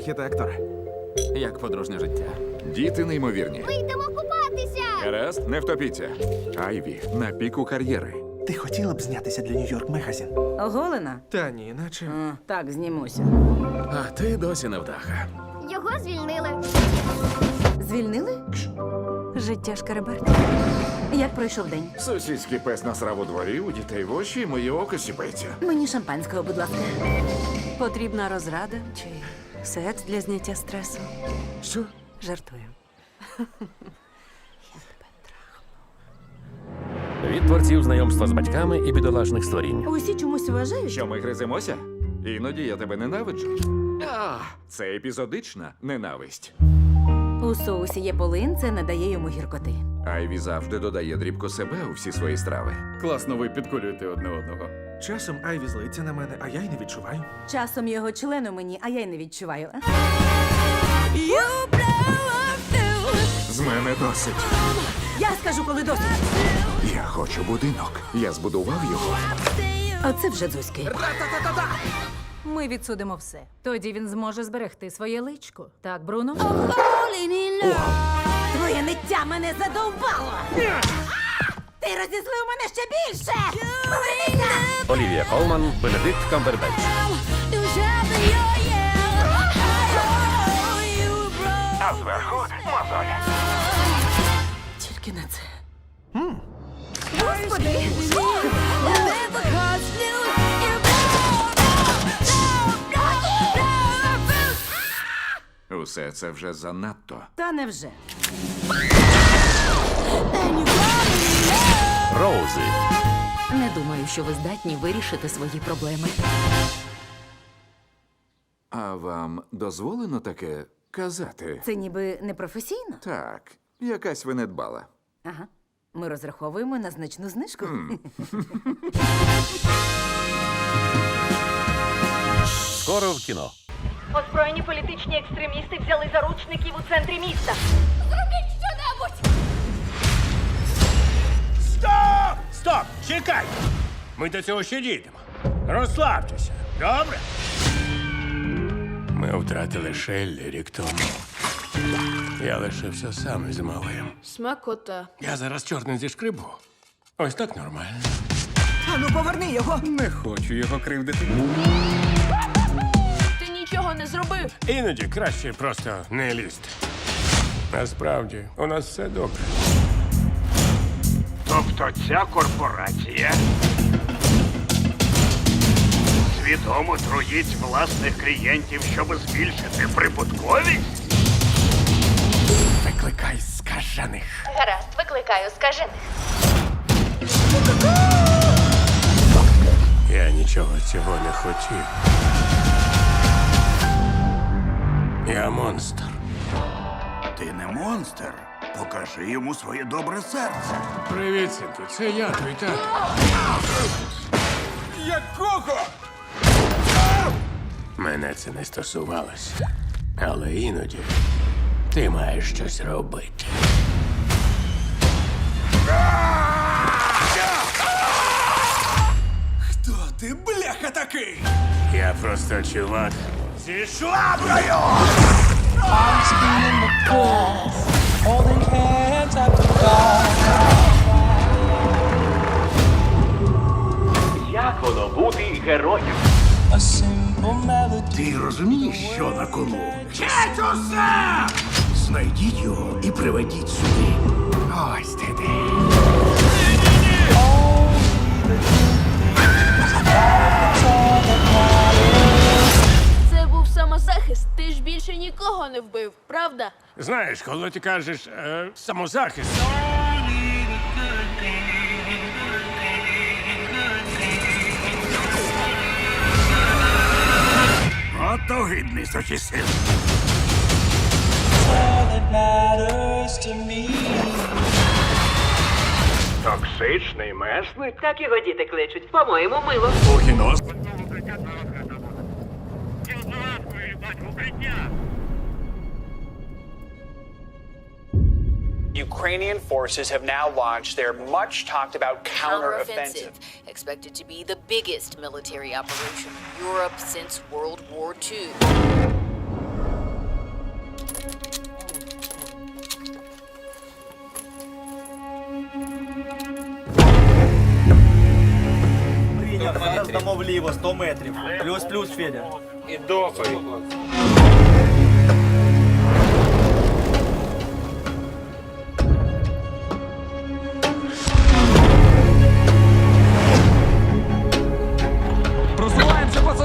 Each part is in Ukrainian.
архітектор. Як подружнє життя. Діти неймовірні. Йдемо купатися! Гаразд, не втопіться. Айві на піку кар'єри. Ти хотіла б знятися для Нью-Йорк Мегазін? Оголена? Та ні, наче. А, так, знімуся. А ти досі невдаха. Його звільнили. Звільнили? Життя шкареберти. Як пройшов день? Сусідський пес насрав у дворі, у дітей в очі, моє око сіпається. Мені шампанського, будь ласка. Потрібна розрада чи секс для зняття стресу? Що? Жартую. Від творців знайомства з батьками і бідолашних створінь. Усі чомусь вважають. Що ми гриземося? Іноді я тебе ненавиджу. А, це епізодична ненависть. У соусі є полин, це надає йому гіркоти. Айві завжди додає дрібко себе у всі свої страви. Класно ви підколюєте одне одного. Часом Айві злиться на мене, а я й не відчуваю. Часом його член у мені, а я й не відчуваю. З мене досить. Я скажу, коли досить. Я хочу будинок. Я збудував його. Оце вже дзузьки. Ми відсудимо все. Тоді він зможе зберегти своє личко. Так, Бруно? Твоє ниття мене задовбало! Ти розізлив мене ще більше! Олівія Колман, Бенедикт Камбербетч. А зверху мозоль. Тільки на це. Господи! Усе це вже занадто. Та невже. Роузи. Що ви здатні вирішити свої проблеми. А вам дозволено таке казати? Це ніби непрофесійно. Так, якась ви не дбала. Ага. Ми розраховуємо на значну знижку. Скоро в кіно. Озброєні політичні екстремісти взяли заручників у центрі міста. Зробіть щонебудь! Стоп! Стоп! Чекай! Ми до цього ще дійдемо. Розслабтеся, добре? Ми втратили Шеллі рік тому. Я лишився сам із малим. Смакота. Я зараз чорний зі шкрибу. Ось так нормально. Ану, поверни його! Не хочу його кривдити. Ти нічого не зробив. Іноді краще просто не лізти. Насправді, у нас все добре. Тобто ця корпорація свідомо труїть власних клієнтів, щоб збільшити прибутковість? Викликай скажених. Гаразд, викликаю, скажи. Я нічого цього не хотів. Я монстр. Ти не монстр. Покажи йому своє добре серце. Привіт, синку. Це я, твій тато. Якого? Мене це не стосувалося. Але іноді ти маєш щось робити. Хто ти, бляха, такий? Я просто чувак зі шваброю! Як воно бути героєм? Ти розумієш, що на кону? Четусе! Знайдіть його і приведіть сюди. Ось ти де. Це був самозахист. Ти ж більше нікого не вбив, правда? Знаєш, коли ти кажеш е, самозахист. От огидний сочисив. Токсичний месник? Так його діти кличуть. По-моєму, мило. У Ukrainian forces have now launched their much talked about counteroffensive. expected to be the biggest military operation in Europe since World War II. Дамо вліво 100 метрів. Плюс-плюс, Федя. І дохай.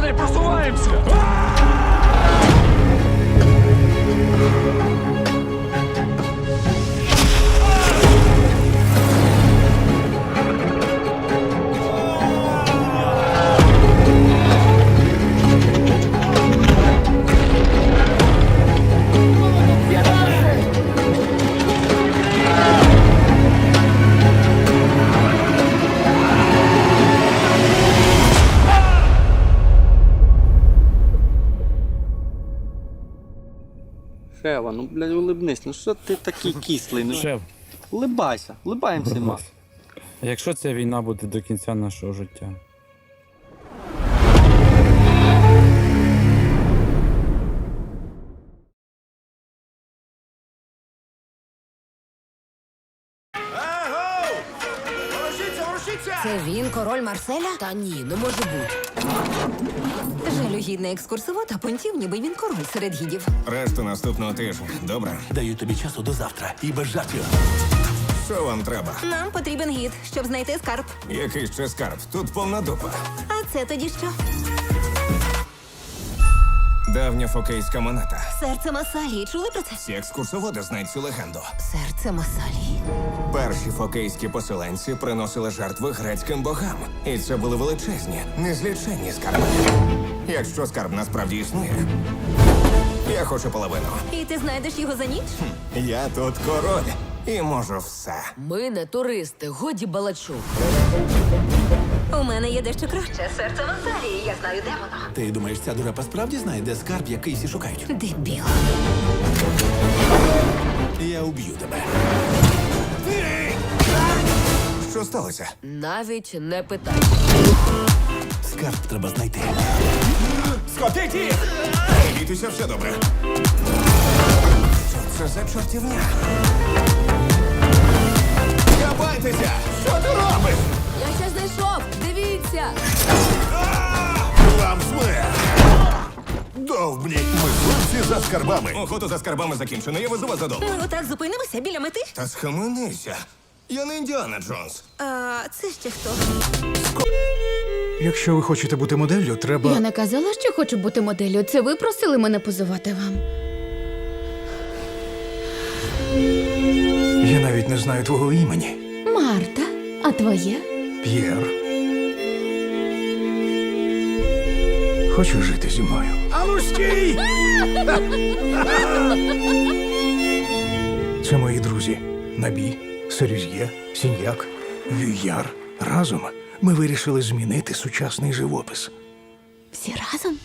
пацани, просуваємося! Шева, ну блядь, улибнись, ну що ти такий кислий? Ну Шеф, улибайся, улибаємося ма. якщо ця війна буде до кінця нашого життя. Це він, король Марселя? Та ні, не може бути. Жалюгідний екскурсовод, а понтів, ніби він король серед гідів. Решту наступного тижня. Добре. Даю тобі часу до завтра і без жартів. Що вам треба? Нам потрібен гід, щоб знайти скарб. Який ще скарб? Тут повна дупа. А це тоді що? Давня фокейська монета. Серце Масалії. Чули про це? Всі екскурсоводи знають цю легенду. Серце Масалії. Перші фокейські поселенці приносили жертви грецьким богам. І це були величезні, незліченні скарби. Якщо скарб насправді існує, я хочу половину. І ти знайдеш його за ніч? Я тут король і можу все. Ми не туристи, годі балачок. У мене є дещо краще. Серце Масалії. Я знаю, де воно. Ти думаєш, ця дурепа справді знає, де скарб, який всі шукають? Дебіл. Я уб'ю тебе. Що сталося? Навіть не питай. Скарб треба знайти. Скотиті! Бійтеся, все добре. Що це за чортівня? Кабайтеся! Що ти робиш? Я! Вам смерть! Довбні! Ми хлопці за скарбами. Охота за скарбами закінчена, я везу вас додому. Ми отак зупинимося біля мети? Та схаменися. Я не Індіана Джонс. А це ще хто? Якщо ви хочете бути моделлю, треба. Я не казала, що хочу бути моделлю. Це ви просили мене позивати вам. Я навіть не знаю твого імені. Марта, а твоє? П'єр. Хочеш жити зі мною? Ану стій! Це мої друзі. Набі, Серюз'є, Сіньяк, Вюяр. Разом ми вирішили змінити сучасний живопис. Всі разом?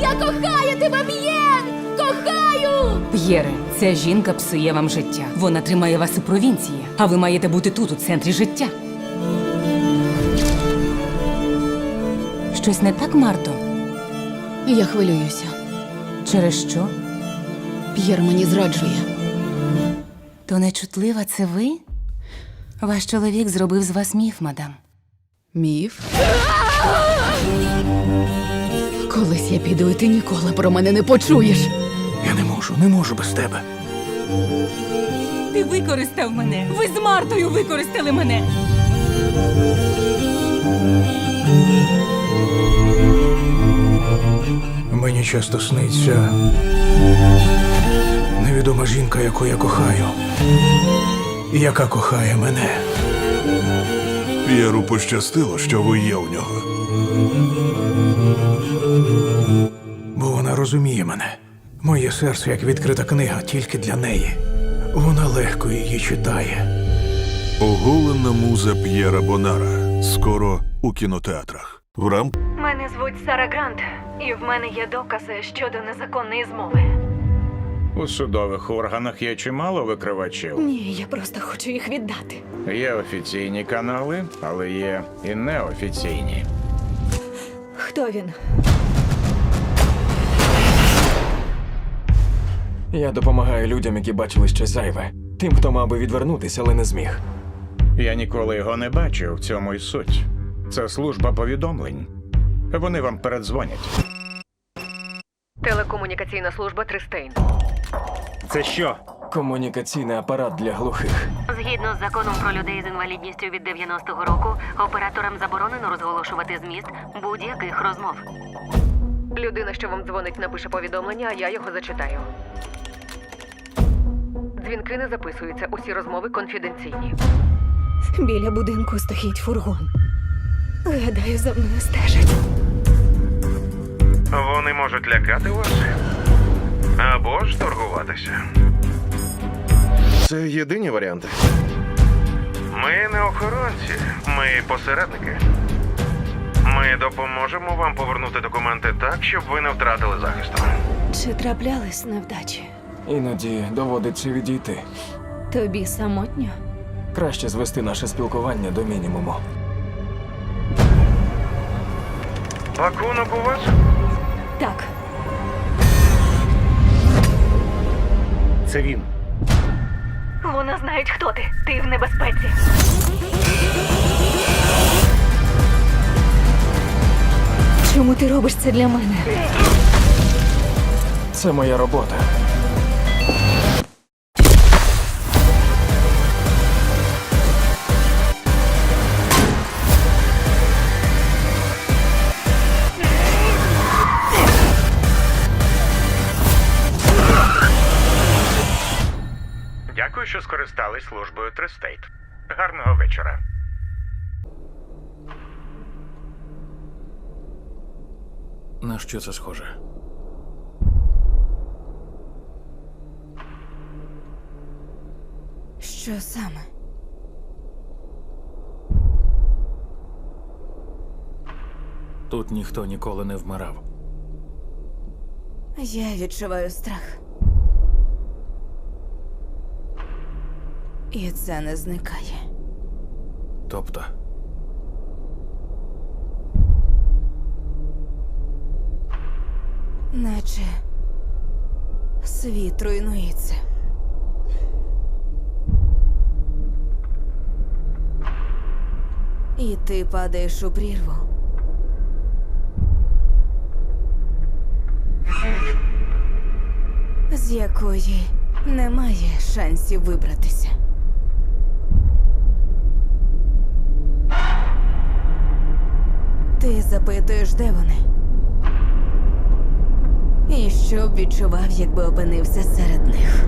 Я кохаю тебе, Б'єн! Кохаю! П'єре, ця жінка псує вам життя. Вона тримає вас у провінції, а ви маєте бути тут, у центрі життя. Щось не так, Марто? Я хвилююся. Через що? П'єр мені зраджує. То нечутлива це ви? Ваш чоловік зробив з вас міф, мадам. Міф? Колись я піду, і ти ніколи про мене не почуєш. Я не можу, не можу без тебе. Ти використав мене. Ви з Мартою використали мене. Мені часто сниться невідома жінка, яку я кохаю, і яка кохає мене. П'єру пощастило, що ви є у нього. Бо вона розуміє мене. Моє серце як відкрита книга тільки для неї. Вона легко її читає. Оголена муза П'єра Бонара. Скоро у кінотеатрах. В рам Мене звуть Сара Грант, і в мене є докази щодо незаконної змови. У судових органах є чимало викривачів. Ні, я просто хочу їх віддати. Є офіційні канали, але є і неофіційні. Хто він? Я допомагаю людям, які бачили щось зайве. Тим, хто мав би відвернутися, але не зміг. Я ніколи його не бачив, в цьому й суть. Це служба повідомлень. Вони вам передзвонять. Телекомунікаційна служба Тристейн. Це що? Комунікаційний апарат для глухих. Згідно з законом про людей з інвалідністю від 90-го року, операторам заборонено розголошувати зміст будь-яких розмов. Людина, що вам дзвонить, напише повідомлення, а я його зачитаю. Дзвінки не записуються, усі розмови конфіденційні. Біля будинку стоїть фургон. Гадаю, за мною стежать. Вони можуть лякати вас або ж торгуватися. Це єдині варіанти. Ми не охоронці, ми посередники. Ми допоможемо вам повернути документи так, щоб ви не втратили захисту. Чи траплялись невдачі? Іноді доводиться відійти. Тобі самотньо? Краще звести наше спілкування до мінімуму. Пакунок у вас? Так, Це він. вона знають, хто ти. Ти в небезпеці. Чому ти робиш це для мене? Це моя робота. Що скористались службою Тристейт. Гарного вечора. На що це схоже? Що саме? Тут ніхто ніколи не вмирав. Я відчуваю страх. І це не зникає. Тобто, Наче світ руйнується. І ти падаєш у прірву. З якої немає шансів вибратися. Ти запитуєш, де вони? І що б відчував, якби опинився серед них.